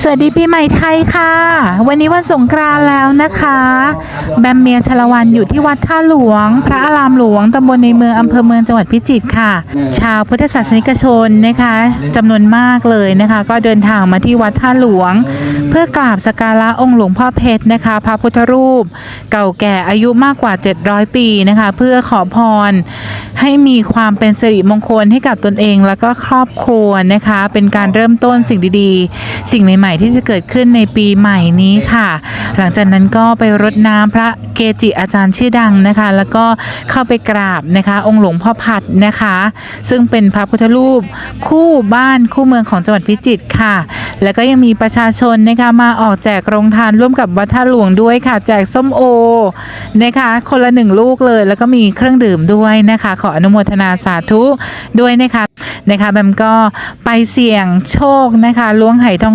สวัสดีปีใหม่ไทยค่ะ วันนี้วันสงกรานต์แล้วนะคะ แบมเมียชลวันอยู่ที่วัดท่าหลวง พระอารามหลวงตำบลในเมืองอำเภอเมืองจังหวัดพิจิตรค่ะ ชาวพุทธศาสนิกชนนะคะจำนวนมากเลยนะคะ ก็เดินทางมาที่วัดท่าหลวง เพื่อกราบสกการะองค์หลวงพ่อเพชรนะคะ พระพุทธรูป เก่าแก่อายุมากกว่า 700 ปีนะคะ เพื่อขอพรให้มีความเป็นสิริมงคลให้กับตนเอง แล้วก็ครอบครัวนะคะ เป็นการเริ่มต้นสิ่งดีๆสิ่งใหม่ๆ ที่จะเกิดขึ้นในปีใหม่นี้ค่ะ หลังจากนั้นก็ไปรดน้ำพระเกจิอาจารย์ชื่อดังนะคะ แล้วก็เข้าไปกราบนะคะ องค์หลวงพ่อพัดนะคะ ซึ่งเป็นพระพุทธรูปคู่บ้านคู่เมืองของจังหวัดพิจิตรค่ะ แล้วก็ยังมีประชาชนนะคะมาออกแจกโรงทานร่วมกับวัดท่าหลวงด้วยค่ะ แจกส้มโอนะคะ คนละหนึ่งลูกเลย แล้วก็มีเครื่องดื่มด้วยนะคะ ขออนุโมทนาสาธุด้วยนะคะ นะคะแบมก็ไปเสี่ยงโชคนะคะล้วงไหทอง